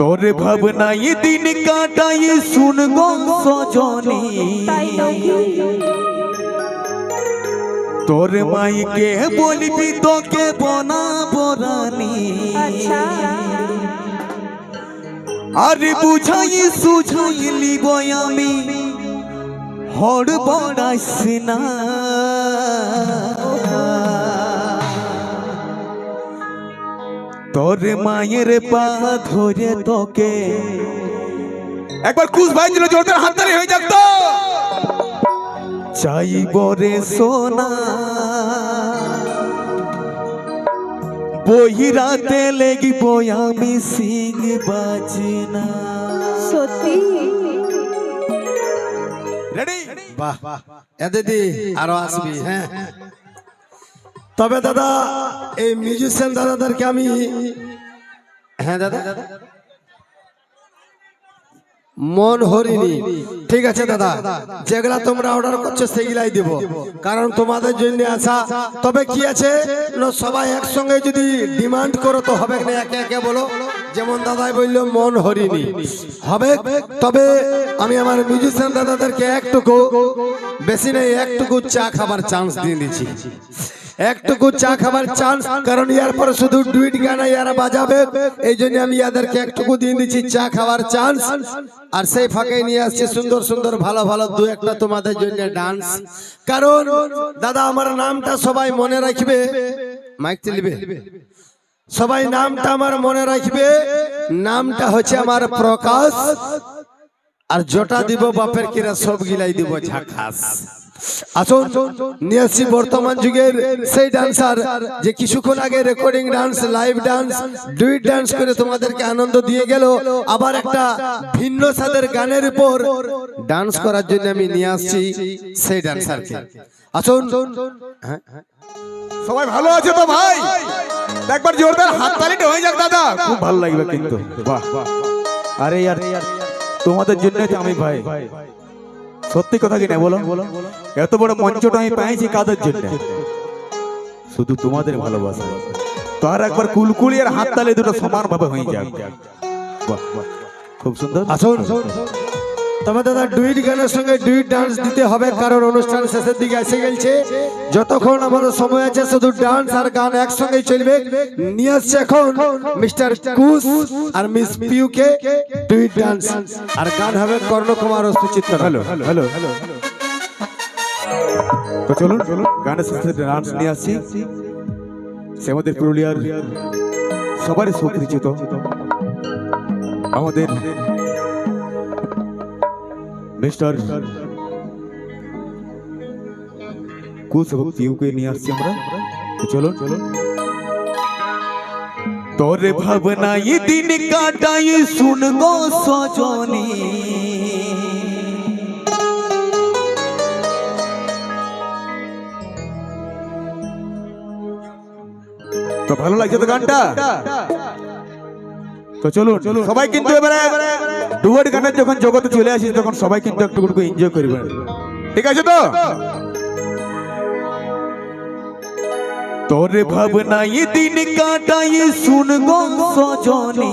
তোর ভাবনাই দিন কাটাই শুন গো সজনী? তোর মাইকে বলবি তোকে বনা বরানি আচ্ছা। আরে বুঝাই সুঝাই লিব আমি। হর বড়াইস না। তোর মায়ের পা ধরে তোকে। একবার কুশ ভাই ছিল জোরদার হাততালি হয়ে যাক তো। চাইব রে সোনা। বহিরাতে লেগিব আমি সিং বাজনা। সত্যি? রেডি বাহ। এ দিদি আরও আসবি হ্যাঁ। তবে দাদা, এই মিউজিশিয়ান দাদাদেরকে আমি হ্যাঁ দাদা, মন হরিনি ঠিক আছে দাদা, যেগুলা তোমরা অর্ডার করছ সেগুলাই দিব। কারণ তোমাদের জন্য আসা তবে কি আছে? সবাই একসঙ্গে যদি ডিমান্ড করো তো হবে না, একে একে বলো। যেমন দাদাই বলল, মন হরিনি হবে? তবে আমি আমার মিউজিশিয়ান দাদাদেরকে একটুকু, বেশি নেই, একটুকু চা খাবার চান্স দিয়ে দিচ্ছি। একটুকু চা খাবার চান্স কারণ ইয়ার পরে শুধু ডুইট গানা ইয়ারা বাজাবে। এই জন্য আমি ইয়াদেরকে একটুকু দিয়ে দিচ্ছি চা খাবার চান্স। আর সেই ফাঁকে নিয়ে আসছি সুন্দর সুন্দর ভালো ভালো দু একটা তোমাদের জন্য ডান্স। কারণ দাদা, আমার নামটা সবাই মনে রাখবে। মাইক চলিবে সবাই নামটা আমার মনে রাখবে। নামটা হচ্ছে আমার প্রকাশ। আর জটা দিব বাপের কিরা, সব গিলাই দিব ঝাকাস। আসুন নিয়ে আসছি বর্তমান যুগের সেই ডান্সার যে কিছুক্ষণ আগে recording dance live dance duet dance করে তোমাদেরকে আনন্দ দিয়ে গেল। আবার একটা ভিন্ন স্বাদের গানের উপর ডান্স করার জন্য আমি নিয়ে আসছি সেই ডান্সারকে আসুন। সবাই ভালো আছে তো ভাই? একবার জোরদার হাততালিটা হয়ে যাক, দাদা। খুব ভালো লাগবে কিন্তু। বাহ আরে ইয়ার তোমাদের জন্যই তো আমি ভাই। সত্যি কথা কি না বলো? এত বড় মঞ্চটা আমি পাইছি কাদের জন্য? শুধু তোমাদের ভালোবাসা। তো আর একবার কুলকুলি আর হাততালি দুটো সমান ভাবে হয়ে বাহ খুব সুন্দর। আসুন। তবে দাদা ডুইট গানের সঙ্গে ডুইট ডান্স দিতে হবে, কারণ অনুষ্ঠান শেষের দিকে এসে গেছে যতক্ষণ আমাদের সময় আছে, শুধু ডান্স আর গান একসঙ্গে চলবে। নিয়ে আসছে এখন মিস্টার কুশ আর মিস পিউকে ডুইট ডান্স আর গান হবে কর্ণকুমার ও Suchitra hello hello hello hello তো চলুন গানের সাথে ডান্স নিয়ে আসছি সে আমাদের পুরুলিয়ার সবারই সুপরিচিত। আমাদের মিস্টার কুশ এবং পিউকে নিয়ে আসছি আমরা তো চলুন চলুন তোর ভাবনাই দিন কাটাই শুন গো সজনী তো ভালো লাগছে তো গানটা তো চলুন সবাই কিন্তু এবারে ডুয়েট গানের যখন জগতে চলে আসিস তখন সবাই কিন্তু একটু একটু এনজয় করবে। ঠিক আছে তো? তোর ভাবনাই দিন কাটাই শুন গো সজনী?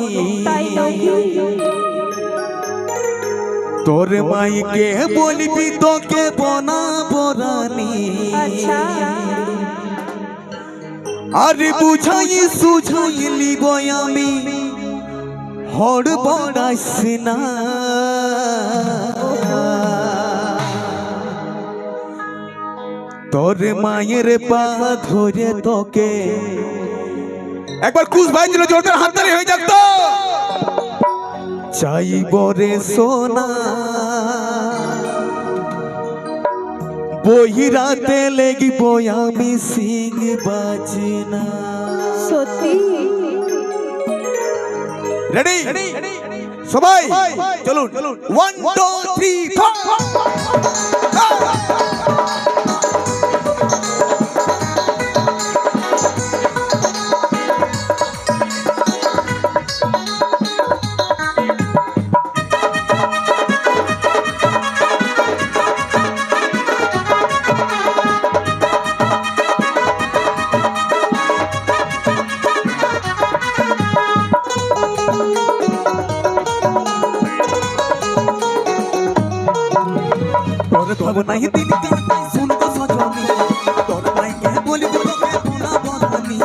তোর মাইকে বলবি তোকে বনা বরানি আচ্ছা। আরে বুঝাই সুঝাই লিব আমি। হর বড়াইস না। তোর মায়ের পা ধরে তোকে। একবার কুশ ভাই ছিল জোরদার হাততালি হয়ে যাক তো। চাইব রে সোনা। বহিরাতে লেগিব আমি সিং বাজনা। সত্যি? রেডি সবাই চলুন ওয়ান টু থ্রি পাবো না দিন কাটাই শুনব সজনী। তোর মাইকে বলব তোকে বোনা বনানি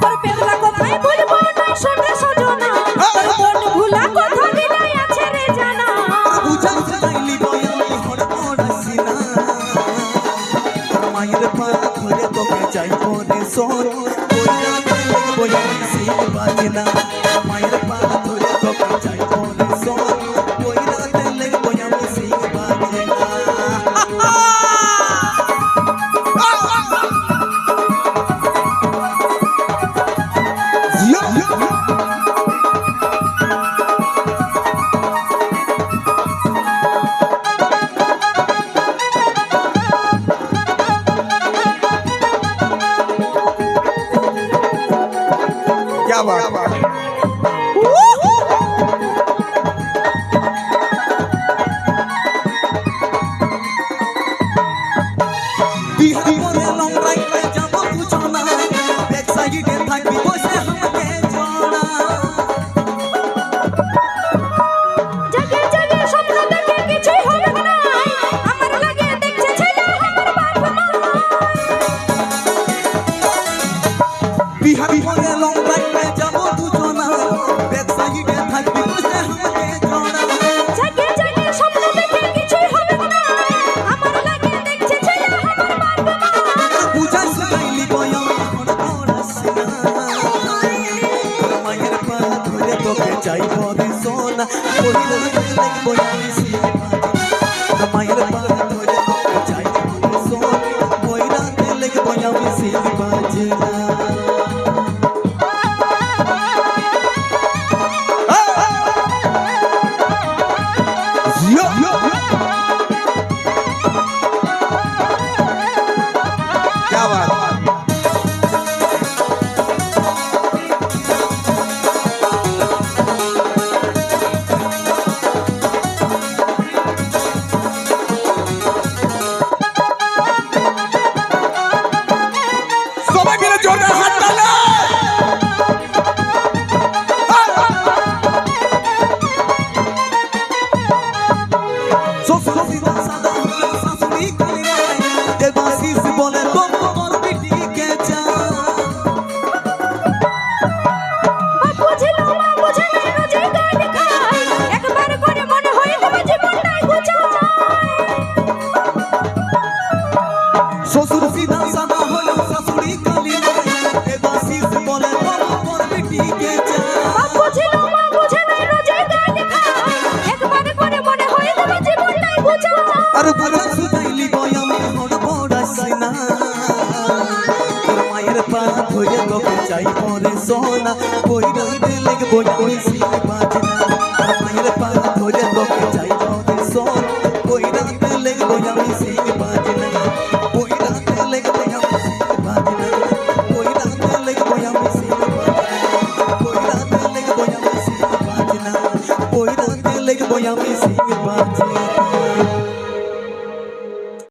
তোর পেগলা কথাই বলব না শোনে সজনা। তোর মন ভুলা কথা দিলাই আছে রে জানা। বুঝাই চাইলি বয়ালি হড় পড়াসি না তোর মায়ের পা ধরে তোকে চাই পরে সোর বইলা গেলে বয়ালি সিং Yeah. বিহারি করে যাব বুঝো না ব্যাক থাকবি বসে আমাকে জড়া। জাগে জাগে স্বপ্ন দেখে কিছুই হবে না আমার লাগে দেখছে ছেলে আমার বাপ মা বুঝাই শুনাইলি বয়াম এখন পড়াশোনা মায়ের পা ধরে তোকে চাই পরে সোনা। বইলা গেলে বয়াম আর বুঝা সুতাইলি বয়াম হড় পড়াশি না তোর মায়ের পা ধরে তোকে চাই পরে সোনা। বই রইতে লেগে বই বই সিং